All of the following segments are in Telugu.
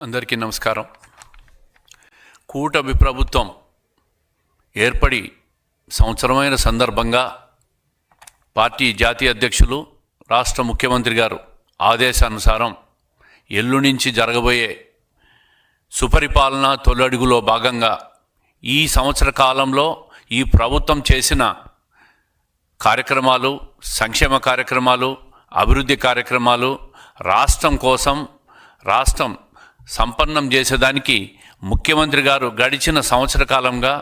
అందరికీ నమస్కారం. కూటమి ప్రభుత్వం ఏర్పడి సంవత్సరమైన సందర్భంగా పార్టీ జాతీయ అధ్యక్షులు రాష్ట్ర ముఖ్యమంత్రి గారు ఆదేశానుసారం ఎల్లు నుంచి జరగబోయే సుపరిపాలన తొలడుగులో భాగంగా ఈ సంవత్సర కాలంలో ఈ ప్రభుత్వం చేసిన కార్యక్రమాలు సంక్షేమ కార్యక్రమాలు అభివృద్ధి కార్యక్రమాలు రాష్ట్రం కోసం రాష్ట్రం సంపన్నం చేసేదానికి ముఖ్యమంత్రి గారు గడిచిన సంవత్సర కాలంగా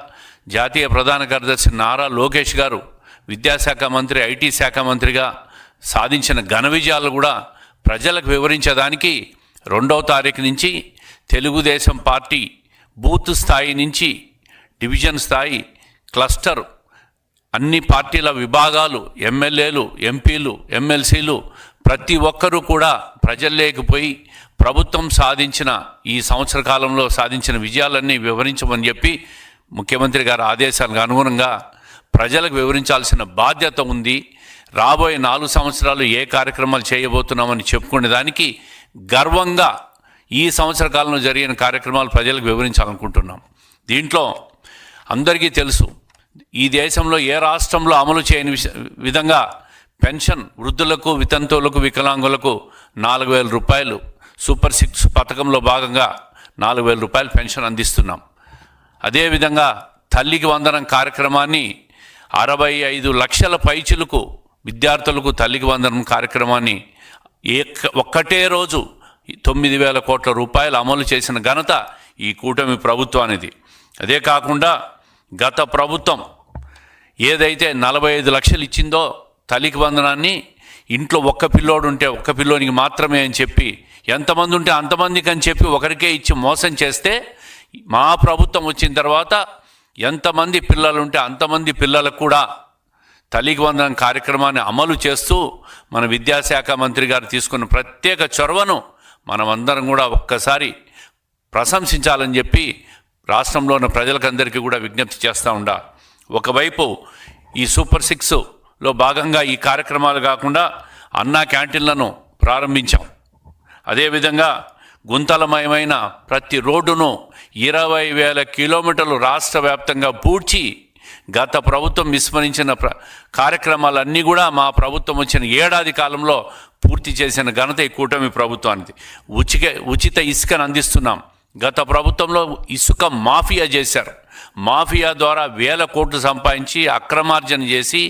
జాతీయ ప్రధాన కార్యదర్శి నారా లోకేష్ గారు విద్యాశాఖ మంత్రి ఐటీ శాఖ మంత్రిగా సాధించిన ఘన విజయాలు కూడా ప్రజలకు వివరించడానికి రెండవ తారీఖు నుంచి తెలుగుదేశం పార్టీ బూత్ స్థాయి నుంచి డివిజన్ స్థాయి క్లస్టర్ అన్ని పార్టీల విభాగాలు ఎమ్మెల్యేలు ఎంపీలు ఎమ్మెల్సీలు ప్రతి ఒక్కరూ కూడా ప్రజల్లోకి పోయి ప్రభుత్వం సాధించిన ఈ సంవత్సర కాలంలో సాధించిన విజయాలన్నీ వివరించమని చెప్పి ముఖ్యమంత్రి గారి ఆదేశాలకు అనుగుణంగా ప్రజలకు వివరించాల్సిన బాధ్యత ఉంది. రాబోయే నాలుగు సంవత్సరాలు ఏ కార్యక్రమాలు చేయబోతున్నామని చెప్పుకునే దానికి గర్వంగా ఈ సంవత్సర కాలంలో జరిగిన కార్యక్రమాలు ప్రజలకు వివరించాలనుకుంటున్నాం. దీంట్లో అందరికీ తెలుసు ఈ దేశంలో ఏ రాష్ట్రంలో అమలు చేయని విధంగా పెన్షన్ వృద్ధులకు వితంతువులకు వికలాంగులకు నాలుగు వేల రూపాయలు సూపర్ సిక్స్ పథకంలో భాగంగా నాలుగు వేల రూపాయలు పెన్షన్ అందిస్తున్నాం. అదేవిధంగా తల్లికి వందనం కార్యక్రమాన్ని అరవై ఐదు లక్షల పైచులకు విద్యార్థులకు తల్లికి వందనం కార్యక్రమాన్ని ఏ ఒక్కటే రోజు తొమ్మిది వేల కోట్ల రూపాయలు అమలు చేసిన ఘనత ఈ కూటమి ప్రభుత్వానిది. అదే కాకుండా గత ప్రభుత్వం ఏదైతే నలభై ఐదు లక్షలు ఇచ్చిందో తల్లికి వందనాన్ని ఇంట్లో ఒక్క పిల్లోడు ఉంటే ఒక్క పిల్లోనికి మాత్రమే అని చెప్పి ఎంతమంది ఉంటే అంతమందికి అని చెప్పి ఒకరికే ఇచ్చి మోసం చేస్తే మా ప్రభుత్వం వచ్చిన తర్వాత ఎంతమంది పిల్లలు ఉంటే అంతమంది పిల్లలకు కూడా తల్లికి వందనం కార్యక్రమాన్ని అమలు చేస్తూ మన విద్యాశాఖ మంత్రి గారు తీసుకున్న ప్రత్యేక చొరవను మనమందరం కూడా ఒక్కసారి ప్రశంసించాలని చెప్పి రాష్ట్రంలో ఉన్న ప్రజలకందరికీ కూడా విజ్ఞప్తి చేస్తూ ఉండా. ఒకవైపు ఈ సూపర్ సిక్స్ లో భాగంగా ఈ కార్యక్రమాలు కాకుండా అన్నా క్యాంటీన్లను ప్రారంభించాం. అదేవిధంగా గుంతలమయమైన ప్రతి రోడ్డును ఇరవై వేల కిలోమీటర్లు రాష్ట్ర వ్యాప్తంగా పూడ్చి గత ప్రభుత్వం విస్మరించిన ప్ర కార్యక్రమాలన్నీ కూడా మా ప్రభుత్వం వచ్చిన ఏడాది కాలంలో పూర్తి చేసిన ఘనత ఈ కూటమి ప్రభుత్వానికి ఉచిక ఉచిత ఇసుకను అందిస్తున్నాం. గత ప్రభుత్వంలో ఇసుక మాఫియా చేశారు. మాఫియా ద్వారా వేల కోట్లు సంపాదించి అక్రమార్జన చేసి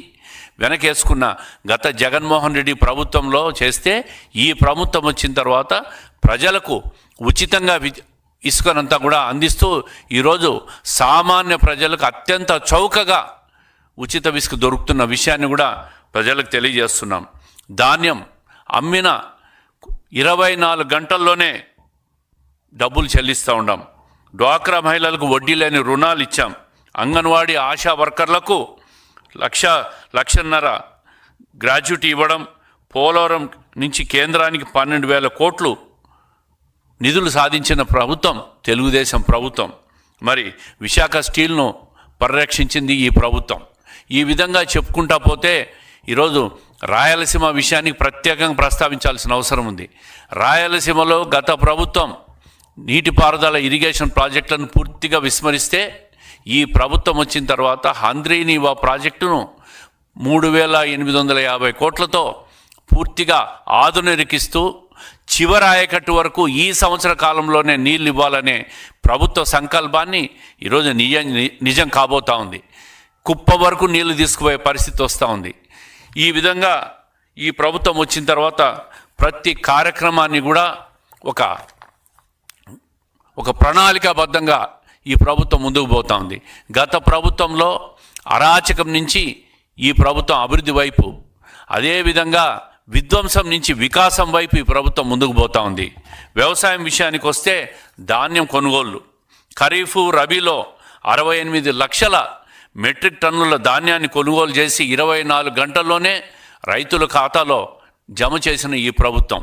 వెనకేసుకున్న గత జగన్మోహన్ రెడ్డి ప్రభుత్వంలో చేస్తే ఈ ప్రభుత్వం వచ్చిన తర్వాత ప్రజలకు ఉచితంగా వి- ఇసుకనంతా కూడా అందిస్తూ ఈరోజు సామాన్య ప్రజలకు అత్యంత చౌకగా ఉచిత ఇసుక దొరుకుతున్న విషయాన్ని కూడా ప్రజలకు తెలియజేస్తున్నాం. ధాన్యం అమ్మిన ఇరవై నాలుగు గంటల్లోనే డబ్బులు చెల్లిస్తూ ఉన్నాం డ్వాక్రా మహిళలకు వడ్డీ లేని రుణాలు ఇచ్చాం. అంగన్వాడీ ఆశా వర్కర్లకు లక్ష లక్షన్నర గ్రాడ్యుటీ ఇవ్వడం పోలవరం నుంచి కేంద్రానికి పన్నెండు వేల కోట్లు నిధులు సాధించిన ప్రభుత్వం తెలుగుదేశం ప్రభుత్వం. మరి విశాఖ స్టీల్ను పరిరక్షించింది ఈ ప్రభుత్వం. ఈ విధంగా చెప్పుకుంటా పోతే ఈరోజు రాయలసీమ విషయానికి ప్రత్యేకంగా ప్రస్తావించాల్సిన అవసరం ఉంది. రాయలసీమలో గత ప్రభుత్వం నీటిపారుదల ఇరిగేషన్ ప్రాజెక్టులను పూర్తిగా విస్మరిస్తే ఈ ప్రభుత్వం వచ్చిన తర్వాత హంద్రీనీవా ప్రాజెక్టును మూడు వేల ఎనిమిది వందల యాభై కోట్లతో పూర్తిగా ఆధునికిస్తూ చివరాయకట్టు వరకు ఈ సంవత్సర కాలంలోనే నీళ్ళు ఇవ్వాలనే ప్రభుత్వ సంకల్పాన్ని ఈరోజు నిజం నిజం కాబోతా ఉంది. కుప్ప వరకు నీళ్ళు తీసుకుపోయే పరిస్థితి వస్తూ ఉంది. ఈ విధంగా ఈ ప్రభుత్వం వచ్చిన తర్వాత ప్రతి కార్యక్రమాన్ని కూడా ఒక ఒక ప్రణాళికాబద్ధంగా ఈ ప్రభుత్వం ముందుకు పోతా ఉంది గత ప్రభుత్వంలో అరాచకం నుంచి ఈ ప్రభుత్వం అభివృద్ధి వైపు అదేవిధంగా విధ్వంసం నుంచి వికాసం వైపు ఈ ప్రభుత్వం ముందుకు పోతా ఉంది వ్యవసాయం విషయానికి వస్తే ధాన్యం కొనుగోళ్ళు ఖరీఫ్ రబీలో అరవై ఎనిమిది లక్షల మెట్రిక్ టన్నుల ధాన్యాన్ని కొనుగోలు చేసి ఇరవై నాలుగు గంటల్లోనే రైతుల ఖాతాలో జమ చేసిన ఈ ప్రభుత్వం.